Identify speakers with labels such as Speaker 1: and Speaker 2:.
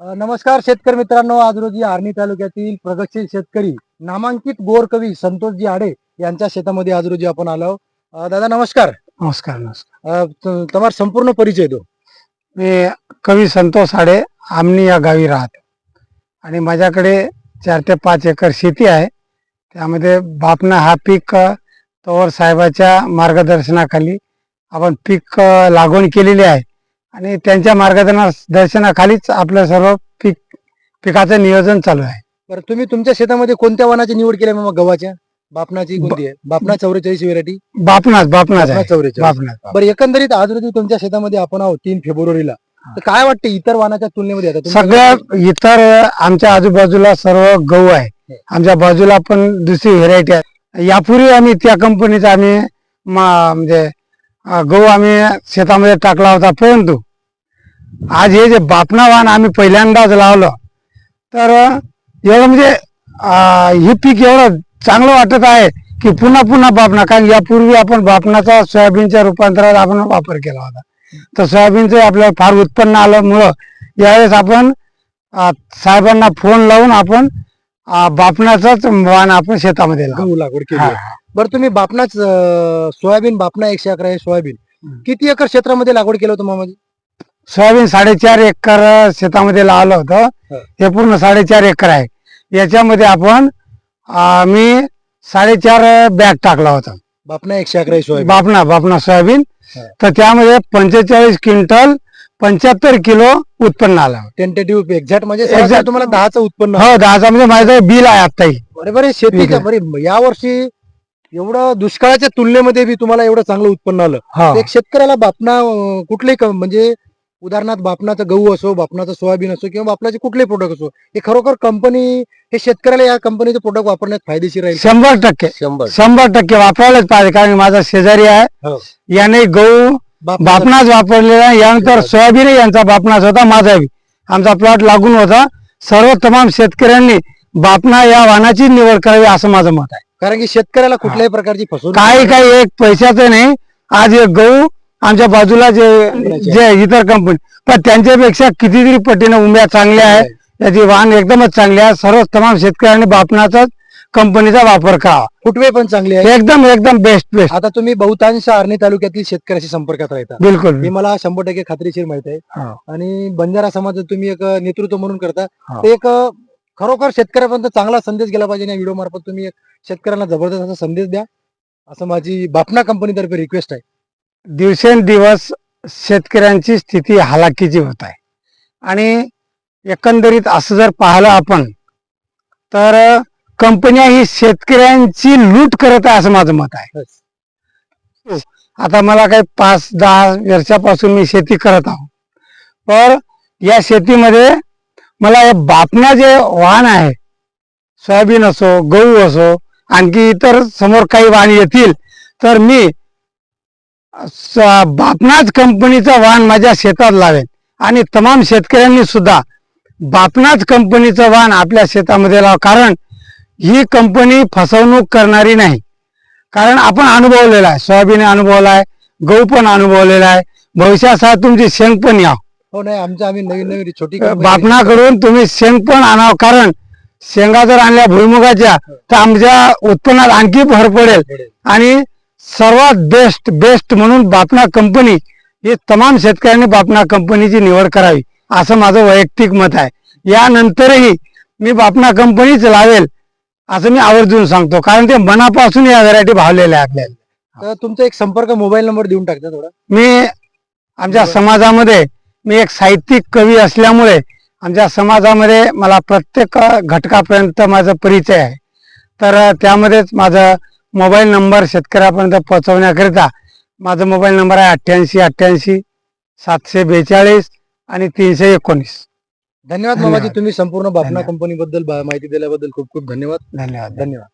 Speaker 1: नमस्कार शेतकरी मित्रांनो. आज रोजी आर्णी तालुक्यातील प्रगतशील शेतकरी नामांकित गोर कवी संतोषजी आडे यांच्या शेतामध्ये आज रोजी आपण आलो दादा नमस्कार.
Speaker 2: नमस्कार नमस्कार.
Speaker 1: संपूर्ण परिचय दो.
Speaker 2: मी कवी संतोष साडे आमनी या गावी राहतो. आणि माझ्याकडे चार ते पाच एकर शेती आहे. त्यामध्ये बापना हा पीक अ, तोवर साहेबाच्या मार्गदर्शनाखाली आपण पीक अ, लागवड केलेली आहे. आणि त्यांच्या मार्गदर्शनाखालीच आपलं सर्व पीक पिकाचं नियोजन चालू आहे.
Speaker 1: बरं तुम्ही तुमच्या शेतामध्ये कोणत्या वनाची निवड केली मग गव्हाच्या? बापनाची कोणती आहे? बापना चौवेचाळीस व्हेरायटी? बापना
Speaker 2: आहे.
Speaker 1: चौवेचाळीस
Speaker 2: बापनाच
Speaker 1: बरं एकंदरीत आज रोजी तुमच्या शेतामध्ये आपण आहोत तीन फेब्रुवारीला तर काय वाटतं इतर वाहनाच्या तुलनेमध्ये आता
Speaker 2: सगळ्या इतर आमच्या आजूबाजूला सर्व गहू आहे. आमच्या बाजूला पण दुसरी व्हेरायटी आहे. यापूर्वी आम्ही त्या कंपनीचा आम्ही म्हणजे गहू आम्ही शेतामध्ये टाकला होता परंतु आज हे जे बापना वाण आम्ही पहिल्यांदाच लावलं तर एवढं म्हणजे हे पीक एवढं चांगलं वाटत आहे की पुन्हा पुन्हा बापना कारण यापूर्वी आपण बापनाचा सोयाबीनच्या रूपांतरात आपण वापर केला होता तर सोयाबीनचं आपल्याला फार उत्पन्न आल्यामुळं यावेळेस आपण साहेबांना फोन लावून आपण अं, बापनाचाच वाण आपण शेतामध्ये लावू
Speaker 1: गहू लागवड केली
Speaker 2: हा.
Speaker 1: बरं तुम्ही बापनाच अं, सोयाबीन बापना एकशे अकरा आहे सोयाबीन. किती एकर क्षेत्रामध्ये लागवड केलं होतं मामाजी
Speaker 2: सोयाबीन साडेचार एकर शेतामध्ये लावलं होतं.
Speaker 1: हा.
Speaker 2: पूर्ण साडेचार एकर आहे. याच्यामध्ये आपण मी साडेचार बॅग टाकला होता.
Speaker 1: बापना एकशे अकरा सोयाबीन.
Speaker 2: बापना बापना सोयाबीन. तर त्यामध्ये पंचेचाळीस क्विंटल पंच्याहत्तर किलो उत्पन्न आलं.
Speaker 1: टेंटेटिव्ह एक्झॅक्ट म्हणजे. सरासरी तुम्हाला दहाचं उत्पन्न
Speaker 2: हो दहाचा म्हणजे माझं बिल आहे आत्ताही.
Speaker 1: बरे बरे शेतीच्या
Speaker 2: ठीक
Speaker 1: बरे या वर्षी एवढं दुष्काळाच्या तुलनेमध्ये बी तुम्हाला एवढं चांगलं उत्पन्न आलं. एक शेतकऱ्याला बापना कुठलेही म्हणजे उदाहरणार्थ बापनाचं गहू असो बापनाचं सोयाबीन असो किंवा बापनाचे कुठलेही प्रोडक्ट असो हे खरोखर कंपनी हे शेतकऱ्याला या कंपनीचे प्रोडक्ट वापरण्यात फायदेशीर राहील.
Speaker 2: शंभर टक्के.
Speaker 1: शंभर.
Speaker 2: शंभर टक्के वापरायलाच पाहिजे कारण माझा शेजारी आहे.
Speaker 1: हो.
Speaker 2: याने गहू बापनाच वापरलेला आहे. यानंतर सोयाबीन यांचा बापनाच होता माझा बी आमचा प्लॉट लागून होता. सर्व तमाम शेतकऱ्यांनी बापना या वाहनाची निवड करावी असं माझं मत आहे.
Speaker 1: कारण की शेतकऱ्याला कुठल्याही प्रकारची फसवणूक
Speaker 2: काही काही एक पैशाचं नाही. आज एक गहू आमच्या बाजूला जे जे इतर कंपनी पण त्यांच्यापेक्षा कितीतरी पटीने उम्या चांगल्या आहे त्याची वाहन एकदमच चांगली आहे. सर्व तमाम शेतकऱ्यांनी बापनाचाच कंपनीचा वापर करावा.
Speaker 1: फुटवे पण चांगले आहे
Speaker 2: एकदम एकदम बेस्ट बेस्ट
Speaker 1: आता तुम्ही बहुतांश आर्णी तालुक्यातील शेतकऱ्याशी संपर्कात राहता.
Speaker 2: बिलकुल
Speaker 1: हे मला शंभर टक्के खात्रीशीर माहीत आहे.
Speaker 2: हो.
Speaker 1: आणि बंजारा समाज तुम्ही एक नेतृत्व म्हणून करता.
Speaker 2: हो.
Speaker 1: ते एक खरोखर शेतकऱ्यापर्यंत चांगला संदेश गेला पाहिजे या व्हिडिओ मार्फत. तुम्ही एक शेतकऱ्यांना जबरदस्त असा संदेश द्या. असं माझी बापना कंपनीतर्फे रिक्वेस्ट आहे.
Speaker 2: दिवसेंदिवस शेतकऱ्यांची स्थिती हालाकीची होत आहे. आणि एकंदरीत असं जर पाहिलं आपण तर कंपन्या ही शेतकऱ्यांची लूट करत आहे असं माझं मत आहे. आता मला काही पाच दहा वर्षापासून मी शेती करत आहो. तर या शेतीमध्ये मला हे बापना जे वाहन आहे सोयाबीन असो गहू असो आणखी इतर समोर काही वाहन येतील तर मी बापनाच कंपनीचं वाहन माझ्या शेतात लावेल. आणि तमाम शेतकऱ्यांनी सुद्धा बापनाच कंपनीचं वाहन आपल्या शेतामध्ये लाव. कारण ही कंपनी फसवणूक करणारी नाही. कारण आपण अनुभवलेला आहे. सोयाबीन अनुभवला आहे. गहू पण अनुभवलेला आहे. भविष्यासाठी तुमची शेंग पण या.
Speaker 1: हो नाही आमच्या आम्ही नवीन नवीन छोटी.
Speaker 2: बापनाकडून तुम्ही शेंग पण आणावं. कारण शेंगा जर आणल्या भुईमुगाच्या तर आमच्या उत्पन्नात आणखी भर पडेल. आणि सर्वात बेस्ट बेस्ट म्हणून बापना कंपनी ही तमाम शेतकऱ्यांनी बापना कंपनीची निवड करावी असं माझं वैयक्तिक मत आहे. यानंतरही मी बापना कंपनीच लावेल असं मी आवर्जून सांगतो कारण ते मनापासून या व्हरायटी भावलेल्या आहे आपल्याला.
Speaker 1: तुमचा एक संपर्क मोबाईल नंबर देऊन टाकता थोडा.
Speaker 2: मी आमच्या. समाजामध्ये मी एक साहित्यिक कवी असल्यामुळे आमच्या समाजामध्ये मला प्रत्येक घटकापर्यंत माझा परिचय आहे. तर त्यामध्येच माझा मोबाईल नंबर शेतकऱ्यापर्यंत पोहोचवण्याकरिता माझा मोबाईल नंबर आहे अठ्ठ्याऐंशी अठ्ठ्याऐंशी सातशे बेचाळीस आणि तीनशे एकोणीस
Speaker 1: धन्यवाद मामाजी. तुम्ही संपूर्ण बापना
Speaker 2: धन्यवाद.
Speaker 1: कंपनी बद्दल बा- माहिती दिल्याबद्दल खूप खूप धन्यवाद
Speaker 2: धन्यवाद
Speaker 1: धन्यवाद